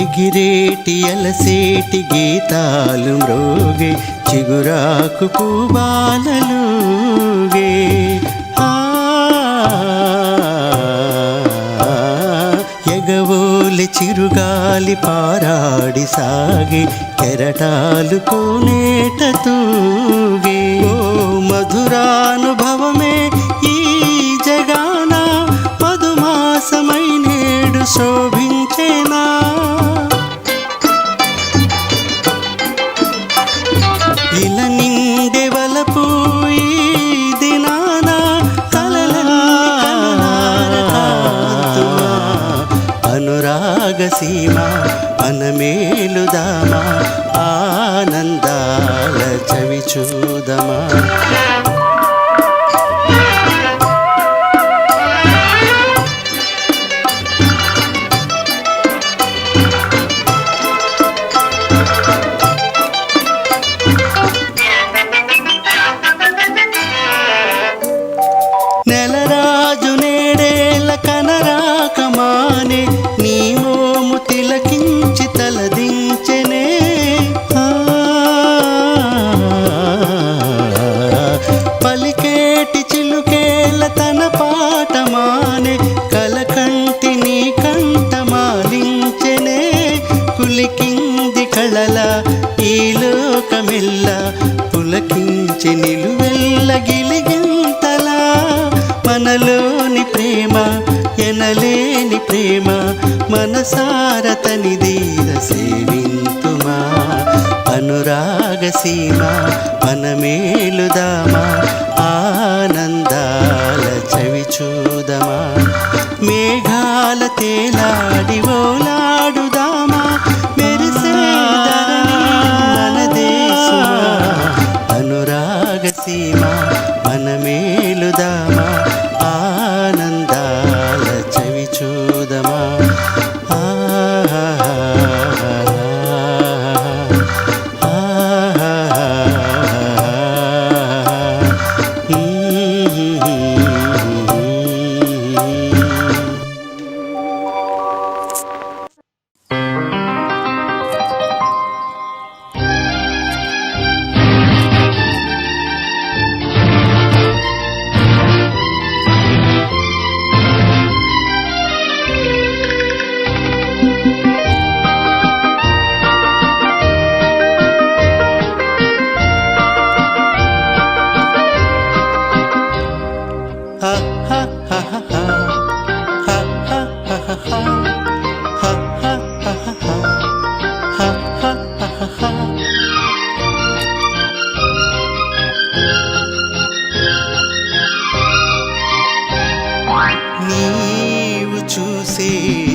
ఎగిరేటి అలసేటి గీతాలు మృగే చిగురాకు పూబాలలుగే. ఎగవోలి పారాడి సాగే కెరటాలు కోనేట తూగే అనురాగ సీమ మనమేలుదామా? ఆనందాల చవి చూదమా? కళల ఈ లోకమెల్ల పులకించి నిలువెల్ల గిలిగింతలా మనలోని ప్రేమ ఎనలేని ప్రేమ మనసార తనిదీర సేవింతుమా అనురాగ సీమ మనమేలుదామా? ఆనందాల చవి చూదమా? మేఘాల తేలాడివో see.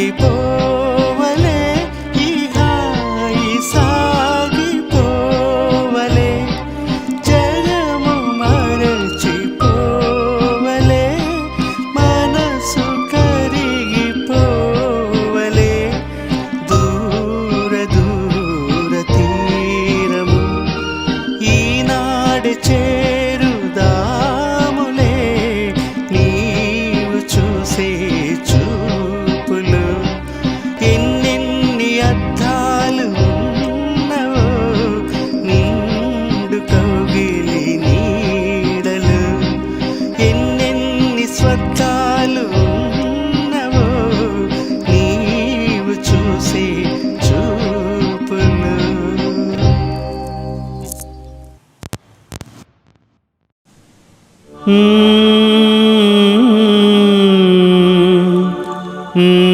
People. Hmm. -hmm.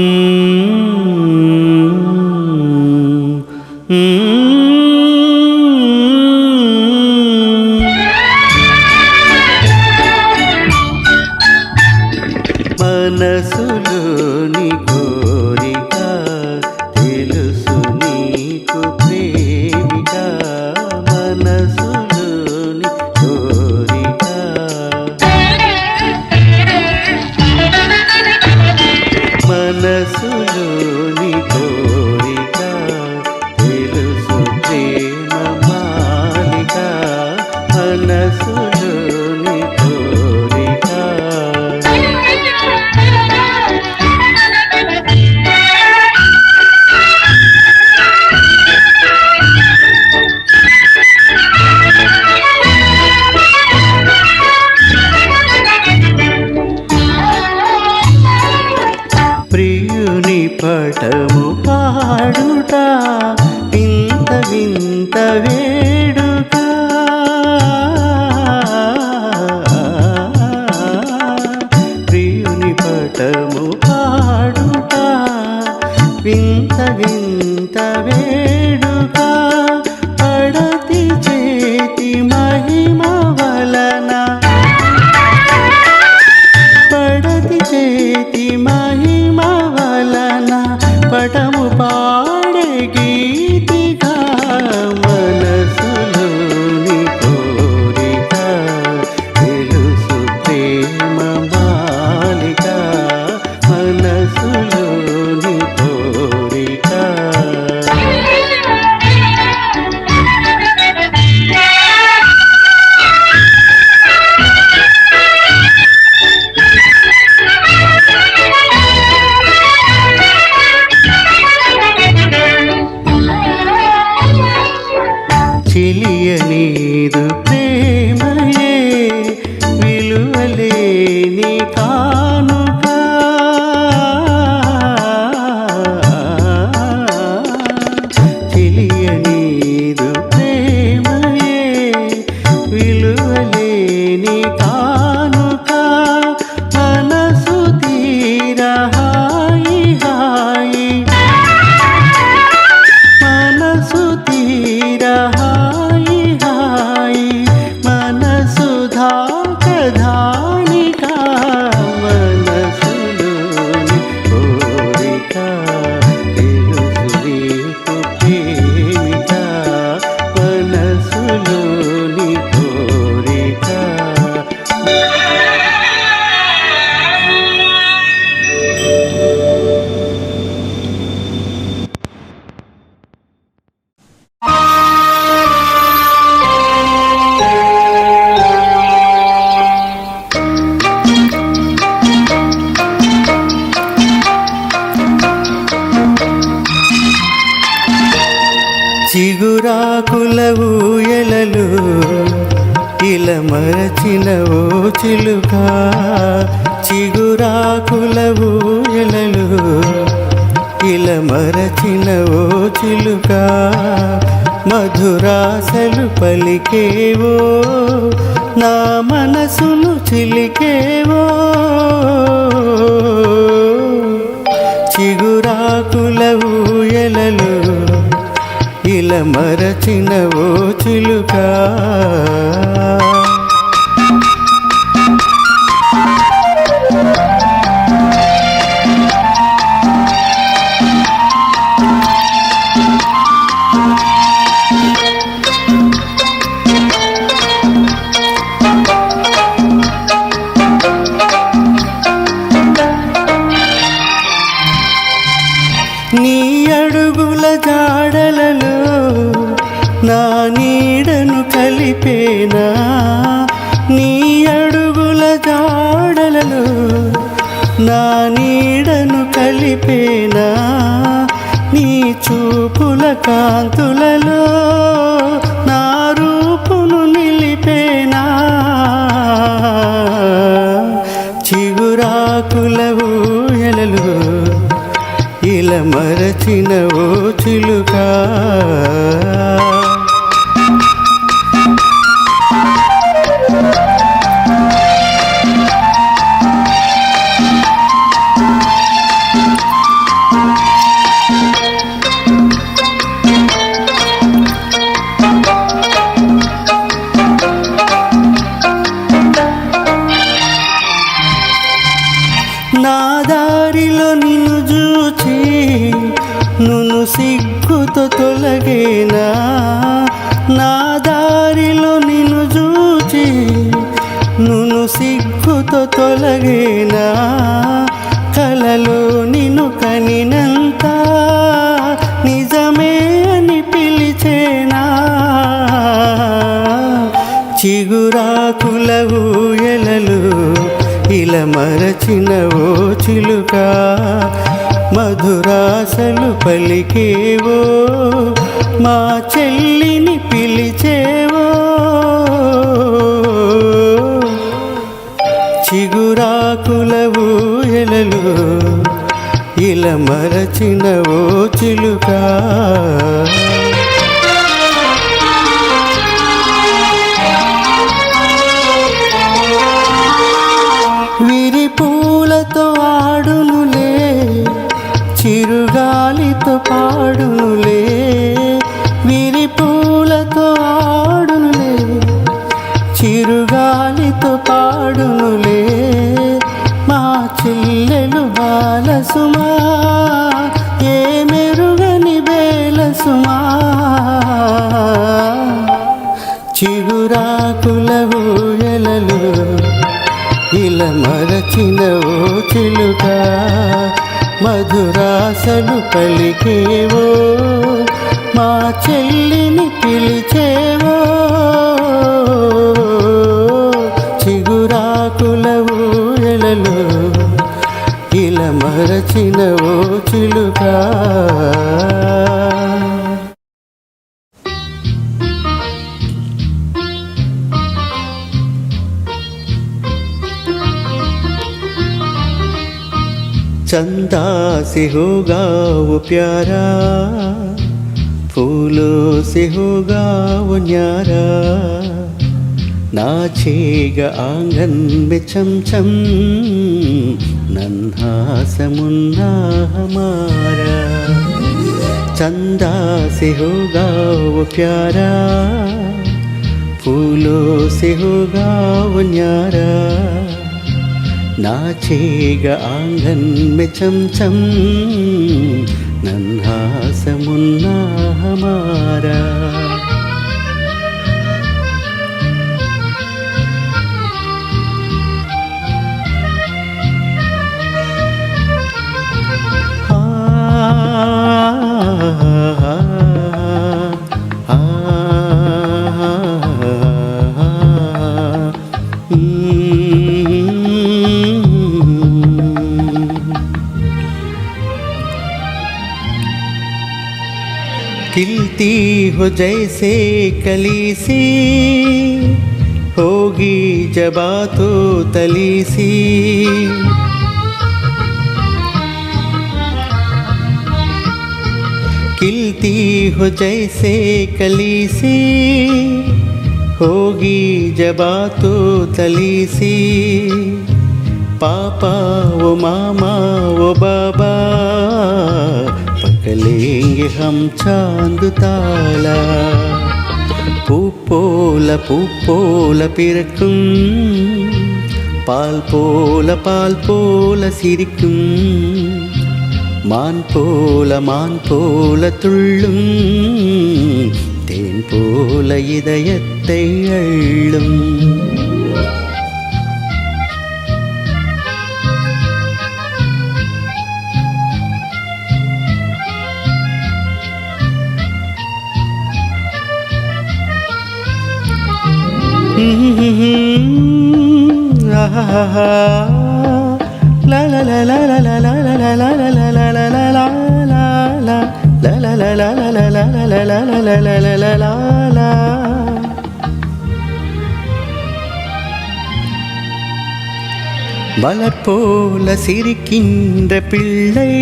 చిగురాకుల ఎలలు ఇలా మరచిన ఓ చిలుక. చిగురాకుల ఎలలు ఇలా మరచిన ఓ చిలుక. మధురాసలు పలికేవో నా మనసును చిలికేవో. చిగురాకుల ఎలలు ఇలా మరచిన ఓ చిలుకా. కాంతులలో నా రూపును నిలిపేనా? చిగురాకుల ఊయలలో ఇలా మరచిన ఓ చిలుకా. కలగేలా కలలో నిన్ను కనినంత నిజమే అని పిలిచేనా? చిగురాకుల ఎలలు ఇలా మరచిన ఓ చిలుక మధురాసలు పలికేవో మా చెల్లిని పిలిచేవో మరచిన ఓ చిలుకా. చిలుక మధురాసలు పలికేవో మా చెల్లిని పిలిచేవో. చిగురాకుల ఊయలలు ఇలా మరచినవో చిలుకా. चंदा से होगा वो प्यारा फूलों से होगा वो न्यारा नाचेगा आंगन में चम चम नन्हा समुन्ना हमारा चंदा से होगा वो प्यारा फूलों से होगा वो न्यारा नाचेग आङ्गन् मिचं चं नन्हासमुन्ना हमारा ah, ah, ah. खिलती हो जैसे कली सी होगी जबा तो तली सी खिलती हो जैसे कली सी होगी जबा तो तली सी पापा, वो मामा, वो बाबा पकलेंगे हम चांद ताला பூப்போல பூப்போல பிறக்கும் பால் போல பால் போல சிரிக்கும் மான் போல மான் போல துள்ளும் தேன் போல இதயத்தை அள்ளும் போல சிரிக்கின்ற பிள்ளை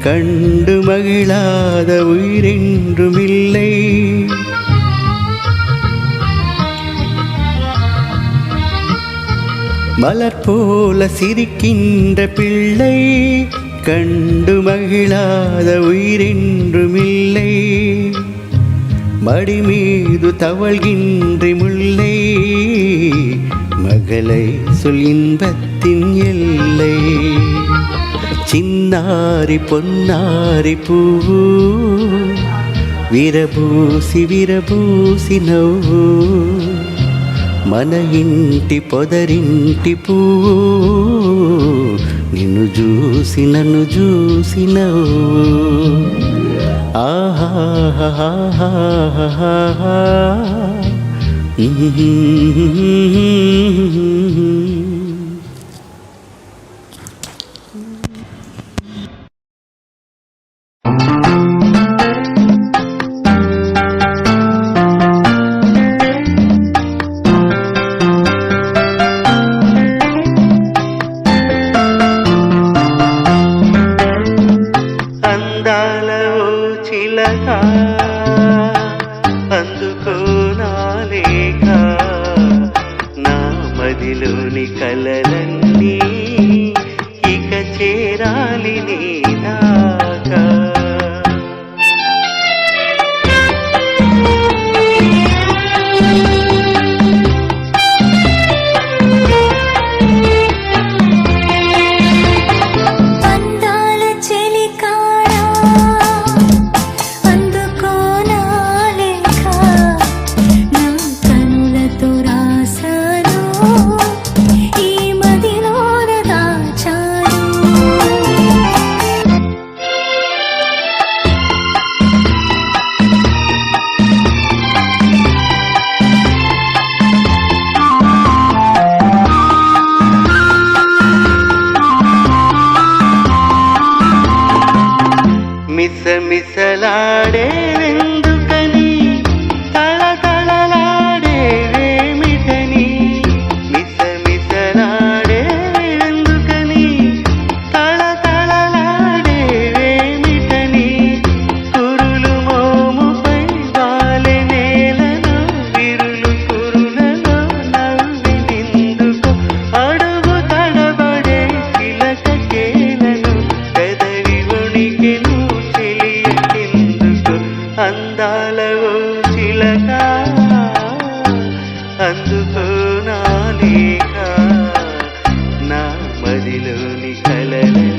கண்டு மகிழாத உயிரென்றுமில்லை. மலர் போல சிரிக்கின்ற பிள்ளை கண்டு மகிழாத உயிரென்றுமில்லை. மடி மீது தவழ்கின்ற முல்லை மகளை சொல் இன்பத்தின் எல்லை. சின்னாரி பொன்னாரி பூவு விரபூசி விரபூசி நவ்வு. మన ఇంటి పొదరింటి పువ్వు. నిన్ను చూసి నన్ను చూసినవు. ఆహా I le